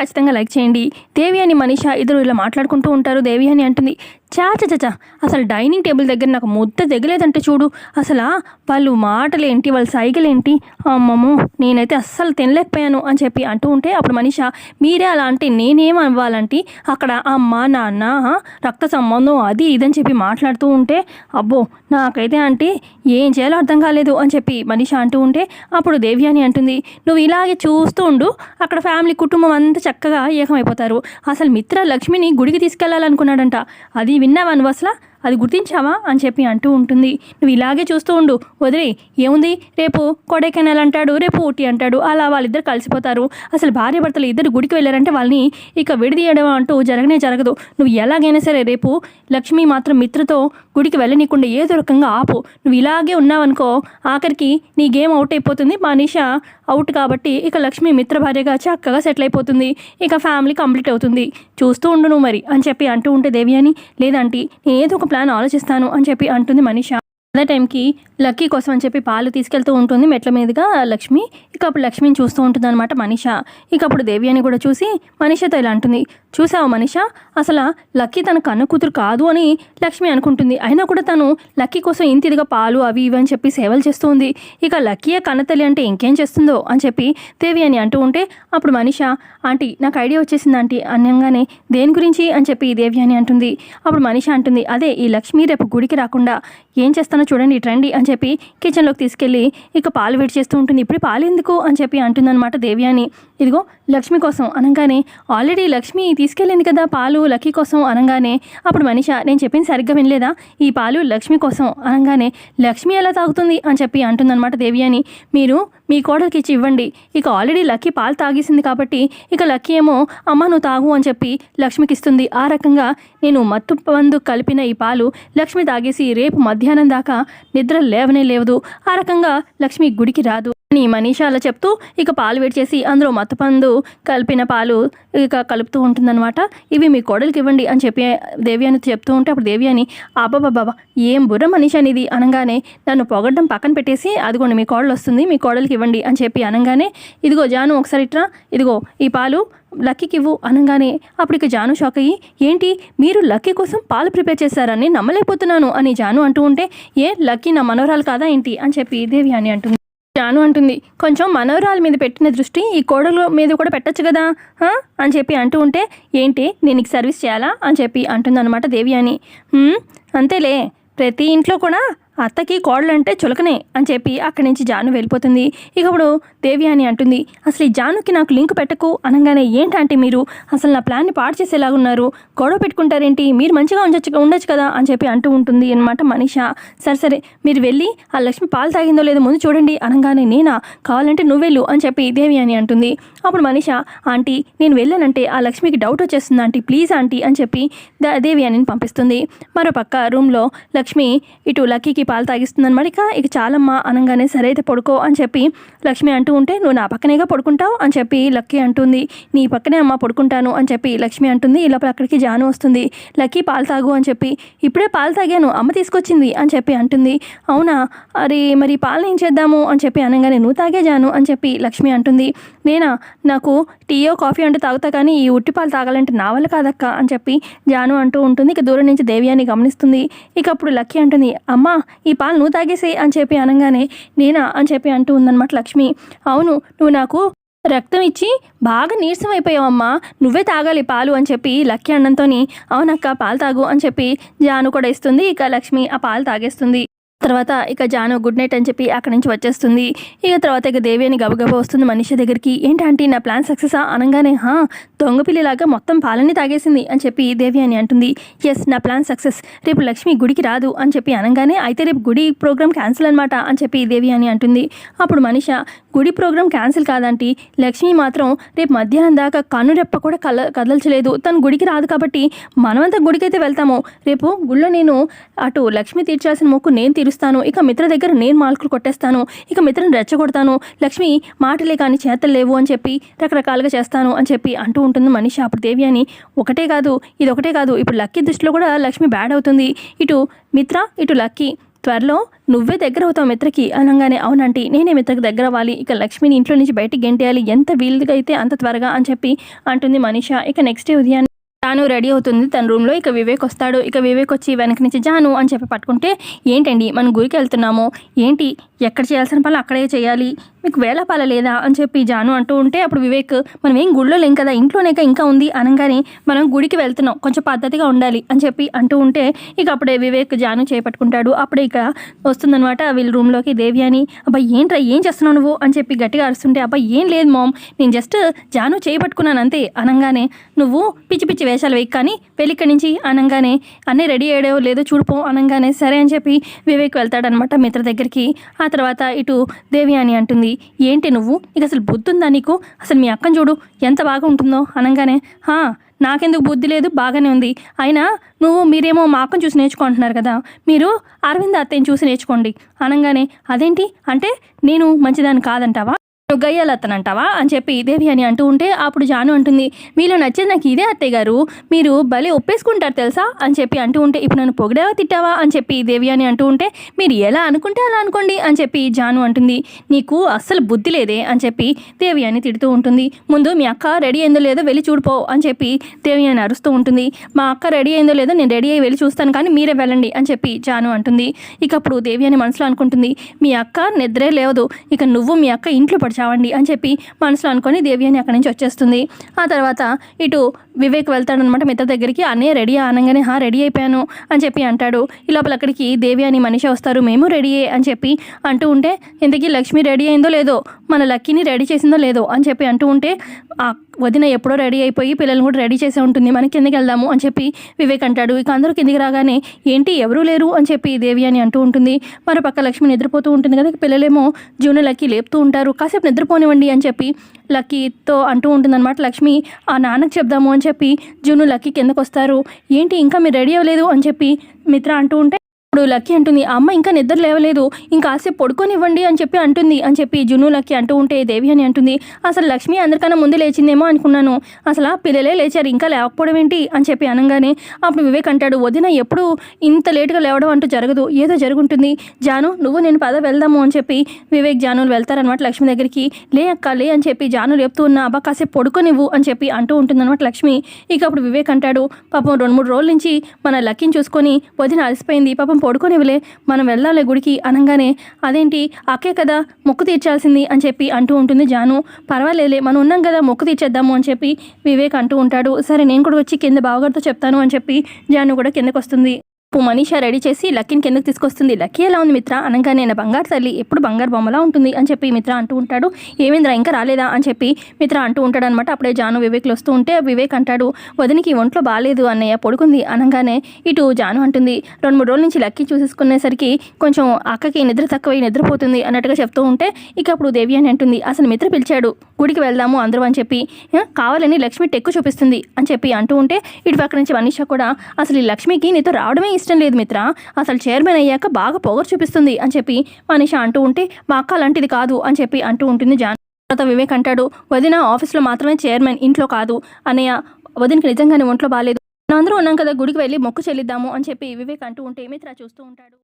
ఖచ్చితంగా లైక్ చేయండి. దేవి అని మనీష ఇద్దరు ఇలా మాట్లాడుకుంటూ ఉంటారు. దేవి అని అంటుంది చా చా చా, చా అసలు డైనింగ్ టేబుల్ దగ్గర నాకు ముద్ద తెగలేదంటే చూడు. అసలు వాళ్ళు మాటలేంటి వాళ్ళ సైకిలేంటి అమ్మమ్మో నేనైతే అస్సలు తినలేకపోయాను అని చెప్పి అంటూ ఉంటే అప్పుడు మనిష మీరే అలా అంటే నేనేం అవ్వాలంటే? అక్కడ అమ్మ నాన్న రక్త సంబంధం అది ఇదని చెప్పి మాట్లాడుతూ ఉంటే అబ్బో నాకైతే అంటే ఏం చేయాలో అర్థం కాలేదు అని చెప్పి మనిష అంటూ ఉంటే అప్పుడు దేవి అని అంటుంది నువ్వు ఇలాగే చూస్తూ ఉండు. అక్కడ ఫ్యామిలీ కుటుంబం అంతా చక్కగా ఏకమైపోతారు. అసలు మిత్ర లక్ష్మిని గుడికి తీసుకెళ్ళాలనుకున్నాడంట. అది విన్నావా నువ్వు అసలు? అది గుర్తించావా అని చెప్పి అంటూ ఉంటుంది. నువ్వు ఇలాగే చూస్తూ ఉండు. వదిలే ఏముంది? రేపు కొడైకెనాల్ అంటాడు రేపు ఊటీ అంటాడు అలా వాళ్ళిద్దరు కలిసిపోతారు. అసలు భార్య భర్తలు ఇద్దరు గుడికి వెళ్ళారంటే వాళ్ళని ఇక విడిదీయడం అంటూ జరగనే జరగదు. నువ్వు ఎలాగైనా సరే రేపు లక్ష్మి మాత్రం మిత్రతో గుడికి వెళ్ళనీకుండా ఏదో రకంగా ఆపు. నువ్వు ఇలాగే ఉన్నావనుకో ఆఖరికి నీ గేమ్ అవుట్ అయిపోతుంది. మనీష అవుట్ కాబట్టి ఇక లక్ష్మి మిత్ర భార్యగా చక్కగా సెటిల్ అయిపోతుంది. ఇక ఫ్యామిలీ కంప్లీట్ అవుతుంది. చూస్తూ ఉండు నువ్వు మరి అని చెప్పి అంటూ ఉంటే దేవి అని లేదంటే నేను ఏదో ఒక ప్లాన్ ఆలోచిస్తాను అని చెప్పి అంటుంది మనీష. అదే టైంకి లక్కీ కోసం అని చెప్పి పాలు తీసుకెళ్తూ ఉంటుంది. మెట్ల మీదుగా లక్ష్మి. ఇక అప్పుడు లక్ష్మిని చూస్తూ ఉంటుంది అనమాట మనిష. ఇక అప్పుడు దేవి అని కూడా చూసి మనిషతో ఇలా అంటుంది. చూసావు మనిష? అసలు లక్కీ తన కన్న కూతురు కాదు అని లక్ష్మి అనుకుంటుంది. అయినా కూడా తను లక్కీ కోసం ఇంత ఇదిగా పాలు అవి ఇవి అని చెప్పి సేవలు చేస్తూ ఉంది ఇక లక్కీయే కన్నతల్లి అంటే ఇంకేం చేస్తుందో అని చెప్పి దేవి అని అంటూ ఉంటే అప్పుడు మనిష ఆంటీ నాకు ఐడియా వచ్చేసింది ఆంటీ. అనగానే దేని గురించి? అని చెప్పి దేవి అని అంటుంది. అప్పుడు మనిష అంటుంది అదే ఈ లక్ష్మి రేపు గుడికి రాకుండా ఏం చేస్తాను? చూడండి ఇటు అని చెప్పి కిచెన్లోకి తీసుకెళ్ళి ఇక పాలు వేడి చేస్తూ ఉంటుంది. ఇప్పుడు పాలు ఎందుకు అని చెప్పి అంటుందన్నమాట దేవి అని ఇదిగో లక్ష్మి కోసం అనగానే ఆల్రెడీ లక్ష్మి తీసుకెళ్ళింది కదా పాలు లక్కీ కోసం అనగానే. అప్పుడు మనిష నేను చెప్పింది సరిగ్గా వినలేదా? ఈ పాలు లక్ష్మి కోసం అనగానే లక్ష్మి ఎలా తాగుతుంది అని చెప్పి అంటుందన్నమాట దేవి అని మీరు మీ కోడలికి ఇచ్చి ఇవ్వండి. ఇక ఆల్రెడీ లక్కీ పాలు తాగేసింది కాబట్టి ఇక లక్కీ ఏమో అమ్మ నువ్వు తాగు అని చెప్పి లక్ష్మికి ఇస్తుంది. ఆ రకంగా నేను మత్తు పందు కలిపిన ఈ పాలు లక్ష్మి తాగేసి రేపు మధ్యాహ్నం దాకా నిద్ర లేవనే లేవదు. ఆ రకంగా లక్ష్మి గుడికి రాదు. అని మనీష అలా చెప్తూ ఇక పాలు వేడి చేసి అందులో మత్తపందు కలిపిన పాలు ఇక కలుపుతూ ఉంటుందన్నమాట. ఇవి మీ కోడలికి ఇవ్వండి అని చెప్పి దేవి అని చెప్తూ ఉంటే అప్పుడు దేవి అని అబ్బాబాబా ఏం బుర్ర మనీష అనేది అనగానే నన్ను పొగడ్డం పక్కన పెట్టేసి అదిగోండి మీ కోడలు వస్తుంది మీ కోడలికి ఇవ్వండి అని చెప్పి అనగానే ఇదిగో జాను ఒకసారి ఇట్రా ఇదిగో ఈ పాలు లక్కీకి ఇవ్వు అనగానే అప్పుడు ఇక జాను షాక్ అయ్యి ఏంటి మీరు లక్కీ కోసం పాలు ప్రిపేర్ చేశారని నమ్మలేకపోతున్నాను అని జాను అంటూ ఉంటే ఏ లక్కీ నా మనోరాలు కాదా ఏంటి? అని చెప్పి దేవి అని అంటుంది. జాను అంటుంది. కొంచెం మనోరాల మీద పెట్టిన దృష్టి ఈ కోడల మీద కూడా పెట్టచ్చు కదా? అని చెప్పి అంటూ ఉంటే ఏంటి? దీనికి సర్వీస్ చేయాలా? అని చెప్పి అంటుంది అనమాట దేవి అని అంతేలే. ప్రతి ఇంట్లో కూడా అత్తకి కోడలంటే చులకనే అని చెప్పి అక్కడి నుంచి జాను వెళ్ళిపోతుంది. ఇక ఇప్పుడు దేవి అని అంటుంది అసలు ఈ జానుకి నాకు లింక్ పెట్టకు. అనగానే ఏంటంటే మీరు? అసలు నా ప్లాన్ని పాడు చేసేలాగున్నారు గొడవ పెట్టుకుంటారేంటి? మీరు మంచిగా ఉండొచ్చు ఉండొచ్చు కదా? అని చెప్పి అంటూ ఉంటుంది అనమాట మనీష. సరే సరే మీరు వెళ్ళి ఆ లక్ష్మి పాలు తాగిందో లేదో ముందు చూడండి. అనగానే నేనా? కావాలంటే నువ్వు వెళ్ళు అని చెప్పి దేవి అని అంటుంది. అప్పుడు మనీష ఆంటీ నేను వెళ్ళానంటే ఆ లక్ష్మికి డౌట్ వచ్చేస్తుంది ఆంటీ. ప్లీజ్ ఆంటీ అని చెప్పి దేవి అని పంపిస్తుంది. మరో పక్క రూమ్లో లక్ష్మి ఇటు లక్కీకి పాలు తాగిస్తుంది అనమాట ఇక ఇక చాలమ్మా అనగానే సరే అయితే పడుకో అని చెప్పి లక్ష్మి అంటూ ఉంటే నువ్వు నా పక్కనేగా పడుకుంటావు? అని చెప్పి లక్కీ అంటుంది. నీ పక్కనే అమ్మ పడుకుంటాను అని చెప్పి లక్ష్మి అంటుంది. ఇలా అక్కడికి జాను వస్తుంది. లక్కీ పాలు తాగు అని చెప్పి ఇప్పుడే పాలు తాగాను అమ్మ తీసుకొచ్చింది అని చెప్పి అంటుంది. అవునా? అరే మరి పాలు ఏం చేద్దాము? అని చెప్పి అనగానే నువ్వు తాగే జాను అని చెప్పి లక్ష్మి అంటుంది. నేనా? నాకు టీయో కాఫీ అంటే తాగుతా కానీ ఈ ఉట్టి పాలు తాగాలంటే నా వల్ల కాదక్క అని చెప్పి జాను అంటూ ఉంటుంది. ఇక దూరం నుంచి దేవి అని గమనిస్తుంది. ఇక అప్పుడు లక్కీ అంటుంది అమ్మా ఈ పాలు నువ్వు తాగేసి అని చెప్పి అనగానే నేనా అని చెప్పి అంటూ ఉందన్నమాట లక్ష్మి. అవును నువ్వు నాకు రక్తం ఇచ్చి బాగా నీరసం అయిపోయావమ్మా. నువ్వే తాగాలి పాలు అని చెప్పి లక్కీ అన్నంతోని అవునక్క పాలు తాగు అని చెప్పి జాను కూడా ఇస్తుంది. ఇక లక్ష్మి ఆ పాలు తాగేస్తుంది. తర్వాత ఇక జాను గుడ్ నైట్ అని చెప్పి అక్కడి నుంచి వచ్చేస్తుంది. ఇక తర్వాత ఇక దేవి అని గబగబా వస్తుంది మనిషి దగ్గరికి. ఏంటంటే నా ప్లాన్ సక్సెసా అనగానే హా దొంగపిల్లిలాగా మొత్తం పాలని తాగేసింది అని చెప్పి దేవి అని అంటుంది. ఎస్ నా ప్లాన్ సక్సెస్. రేపు లక్ష్మి గుడికి రాదు అని చెప్పి అనగానే అయితే రేపు గుడి ప్రోగ్రామ్ క్యాన్సిల్ అనమాట అని చెప్పి దేవి అని అంటుంది. అప్పుడు మనిష గుడి ప్రోగ్రామ్ క్యాన్సిల్ కాదంటీ. లక్ష్మి మాత్రం రేపు మధ్యాహ్నం దాకా కన్ను రెప్ప కూడా కల కదల్చలేదు. తను గుడికి రాదు కాబట్టి మనమంతా గుడికైతే వెళ్తాము. రేపు గుళ్ళో నేను అటు లక్ష్మి తీర్చాల్సిన మొక్కు నేను తీరుస్తాను ఇక మిత్ర దగ్గర నేను మాల్కులు కొట్టేస్తాను. ఇక మిత్రని రెచ్చగొడతాను. లక్ష్మి మాటలే కానీ చేతలు లేవు అని చెప్పి రకరకాలుగా చేస్తాను అని చెప్పి అంటూ ఉంటుంది మనిషి. అప్పుడు దేవి అని ఒకటే కాదు ఇది ఒకటే కాదు. ఇప్పుడు లక్కీ దృష్టిలో కూడా లక్ష్మి బ్యాడ్ అవుతుంది. ఇటు మిత్ర ఇటు లక్కీ. త్వరలో నువ్వే దగ్గర అవుతావు మిత్రకి అనగానే అవునంటే నేనే మిత్రకి దగ్గర అవ్వాలి. ఇక లక్ష్మిని ఇంట్లో నుంచి బయటికి గెంటేయాలి. ఎంత వీలుగా అయితే అంత త్వరగా అని చెప్పి అంటుంది మనీష. ఇక నెక్స్ట్ డే ఉదయాన్నే తాను రెడీ అవుతుంది. తన రూమ్లో ఇక వివేక్ వస్తాడు. ఇక వివేక్ వచ్చి వెనక నుంచి జాను అని చెప్పి పట్టుకుంటే ఏంటండి? మనం గురికి వెళ్తున్నాము. ఏంటి? ఎక్కడ చేయాల్సిన పనులు అక్కడే చేయాలి. మీకు వేళపాల లేదా? అని చెప్పి జాను అంటూ ఉంటే అప్పుడు వివేక్ మనం ఏం గుడిలో లేం కదా. ఇంట్లోనే ఇంకా ఉంది. అనగానే మనం గుడికి వెళ్తున్నాం. కొంచెం పద్ధతిగా ఉండాలి. అని చెప్పి అంటూ ఉంటే ఇక అప్పుడే వివేక్ జాను చేపట్టుకుంటాడు. అప్పుడే ఇక వస్తుందనమాట వీళ్ళ రూమ్లోకి దేవి అని. అబ్బా ఏంట్రా? ఏం చేస్తున్నావు నువ్వు? అని చెప్పి గట్టిగా అరుస్తుంటే అబ్బా ఏం లేదు మామ్. నేను జస్ట్ జాను చేపట్టుకున్నాను అంతే. అనగానే నువ్వు పిచ్చి పిచ్చి వేషాలు వెయ్యి కానీ పెళ్ళిక్కడి నుంచి అనగానే అన్నీ రెడీ అయ్యాడో లేదో చూడుపో అనగానే సరే అని చెప్పి వివేక్ వెళ్తాడనమాట మిత్ర దగ్గరికి. ఆ తర్వాత ఇటు దేవి అని అంటుంది ఏంటి నువ్వు? నీకు అసలు బుద్ధి ఉందా నీకు? అసలు మీ అక్కని చూడు ఎంత బాగా ఉంటుందో అనగానే. హా నాకెందుకు బుద్ధి లేదు బాగానే ఉంది. అయినా నువ్వు మీరేమో మా అక్కను చూసి నేర్చుకుంటున్నారు కదా మీరు అరవింద్ అత్తయ్యని చూసి నేర్చుకోండి. అనగానే అదేంటి? అంటే నేను మంచిదాన్ని కాదంటావా? నువ్వు గయ్యాలత్తనంటావా అని చెప్పి దేవి అని అంటూ ఉంటే అప్పుడు జాను అంటుంది మీలో నచ్చేది నాకు ఇదే అత్తయ్య గారు. మీరు భలే ఒప్పేసుకుంటారు తెలుసా? అని చెప్పి అంటూ ఉంటే ఇప్పుడు నన్ను పొగిడావా తిట్టావా? అని చెప్పి దేవి అని అంటూ ఉంటే మీరు ఎలా అనుకుంటే అలా అనుకోండి. అని చెప్పి జాను అంటుంది నీకు అస్సలు బుద్ధి లేదే. అని చెప్పి దేవి అని తిడుతూ ఉంటుంది ముందు మీ అక్క రెడీ అయిందో లేదో వెళ్ళి చూడిపో అని చెప్పి దేవి అని అరుస్తూ ఉంటుంది మా అక్క రెడీ అయిందో లేదో నేను రెడీ అయ్యి వెళ్ళి చూస్తాను కానీ మీరే వెళ్ళండి. అని చెప్పి జాను అంటుంది ఇక అప్పుడు దేవి అని మనసులో అనుకుంటుంది మీ అక్క నిద్రే లేవదు ఇక నువ్వు మీ అక్క ఇంట్లో పడిచావండి అని చెప్పి మనసులో అనుకొని దేవి అని అక్కడి నుంచి వచ్చేస్తుంది. ఆ తర్వాత ఇటు వివేక్ వెళ్తాడనమాట మిత్ర దగ్గరికి అన్నయ్య రెడీ అనగానే హా రెడీ అయిపోయాను అని చెప్పి అంటాడు. ఈ లోపల అక్కడికి దేవి అని మనిషి వస్తారు మేము రెడీయే అని చెప్పి అంటూ ఉంటే ఇంతకీ లక్ష్మి రెడీ అయిందో లేదో మన లక్కీని రెడీ చేసిందో లేదో అని చెప్పి అంటూ ఉంటే వదిన ఎప్పుడో రెడీ అయిపోయి పిల్లల్ని కూడా రెడీ చేసే ఉంటుంది. మనం కిందకి వెళ్దాము అని చెప్పి వివేక్ అంటాడు. ఇక అందరూ కిందికి రాగానే ఏంటి ఎవరూ లేరు? అని చెప్పి దేవి అని అంటూ ఉంటుంది. మరో పక్క లక్ష్మి నిద్రపోతూ ఉంటుంది కదా పిల్లలేమో జూనియర్ లక్కీ లేపుతూ ఉంటారు. కాసేపు నిద్రపోనివ్వండి అని చెప్పి లక్కీతో అంటూ ఉంటుందన్నమాట. లక్ష్మి ఆ నాన్నకు చెప్దాము అని చెప్పి జూను లక్కీ కిందకు వస్తారు ఏంటి ఇంకా మీరు రెడీ అవ్వలేదు అని చెప్పి మిత్ర అంటూ ఉంటే అప్పుడు లక్కీ అంటుంది అమ్మ ఇంకా నిద్ర లేవలేదు. ఇంకా కాసేపు పడుకోనివ్వండి అని చెప్పి అంటుంది. అని చెప్పి జున్ను లక్కీ అంటూ ఉంటే దేవి అని అంటుంది అసలు లక్ష్మి అందరికన్నా ముందు లేచిందేమో అనుకున్నాను. అసలు ఆ పిల్లలే లేచారు ఇంకా లేకపోవడం ఏంటి? అని చెప్పి అనగానే అప్పుడు వివేక్ అంటాడు వదిన ఎప్పుడు ఇంత లేటుగా లేవడం అంటూ జరగదు. ఏదో జరుగుంటుంది. జాను నువ్వు నేను పద వెళ్దాము అని చెప్పి వివేక్ జానులు వెళ్తారనమాట లక్ష్మి దగ్గరికి. లే అక్క లే అని చెప్పి జాను లేపుతూ ఉన్నా అబ్బా కాసేపు పడుకోనివ్వు అని చెప్పి అంటూ ఉంటుందన్నమాట లక్ష్మి. ఇక అప్పుడు వివేక్ అంటాడు పాపం రెండు మూడు రోజుల నుంచి మన లక్కీని చూసుకొని వదిన అలసిపోయింది. పాపం పడుకోనివ్వలే మనం వెళ్ళాలి గుడికి అనగానే అదేంటి అక్కే కదా మొక్కు తీర్చాల్సింది అని చెప్పి అంటూ ఉంటుంది జాను. పర్వాలేదులే మనం ఉన్నాం కదా మొక్కు తీర్చేద్దాము అని చెప్పి వివేక్ అంటూ ఉంటాడు. సరే నేను కూడా వచ్చి కింద బావగారితో చెప్తాను అని చెప్పి జాను కూడా కిందకు వస్తుంది ఇప్పుడు మనీషా రెడీ చేసి లక్కీని కిందకు తీసుకొస్తుంది. లక్కీ ఎలా ఉంది మిత్ర? అనగానే నా బంగారు తల్లి ఎప్పుడు బంగారు బొమ్మలా ఉంటుంది అని చెప్పి మిత్ర అంటూ ఉంటాడు. ఏమేంద్రా ఇంకా రాలేదా అని చెప్పి మిత్ర అంటూ ఉంటాడు అనమాట అప్పుడే జాను వివేక్లు వస్తూ ఉంటే వివేక్ అంటాడు వదినికి ఒంట్లో బాగాలేదు అన్నయ్య పడుకుంది. అనగానే ఇటు జాను అంటుంది రెండు మూడు రోజుల నుంచి లక్కీ చూసేసుకునేసరికి కొంచెం అక్కకి నిద్ర తక్కువై నిద్రపోతుంది అన్నట్టుగా చెప్తూ ఉంటే ఇక అప్పుడు దేవి అని అంటుంది అసలు మిత్ర పిలిచాడు గుడికి వెళ్దాము అందరూ అని చెప్పి కావాలని లక్ష్మి టెక్కు చూపిస్తుంది అని చెప్పి అంటూ ఉంటే ఇటు పక్క నుంచి మనీషా కూడా అసలు ఈ లక్ష్మికి నీతో రావడమే ఇష్టం ఇష్టం లేదు మిత్ర. అసలు చైర్మన్ అయ్యాక బాగా పొగరు చూపిస్తుంది అని చెప్పి మనిష అంటూ ఉంటే మా అక్క అలాంటిది కాదు అని చెప్పి అంటూ ఉంటుంది జాన్. తర్వాత వివేక్ అంటాడు వదిన ఆఫీస్లో మాత్రమే చైర్మన్ ఇంట్లో కాదు. అన్నయ్య వదినకి నిజంగానే ఒంట్లో బాగాలేదు అందరూ ఉన్నాం కదా గుడికి వెళ్ళి మొక్కు చెల్లిద్దాము అని చెప్పి వివేక్ అంటూ ఉంటే మిత్ర చూస్తూ ఉంటాడు.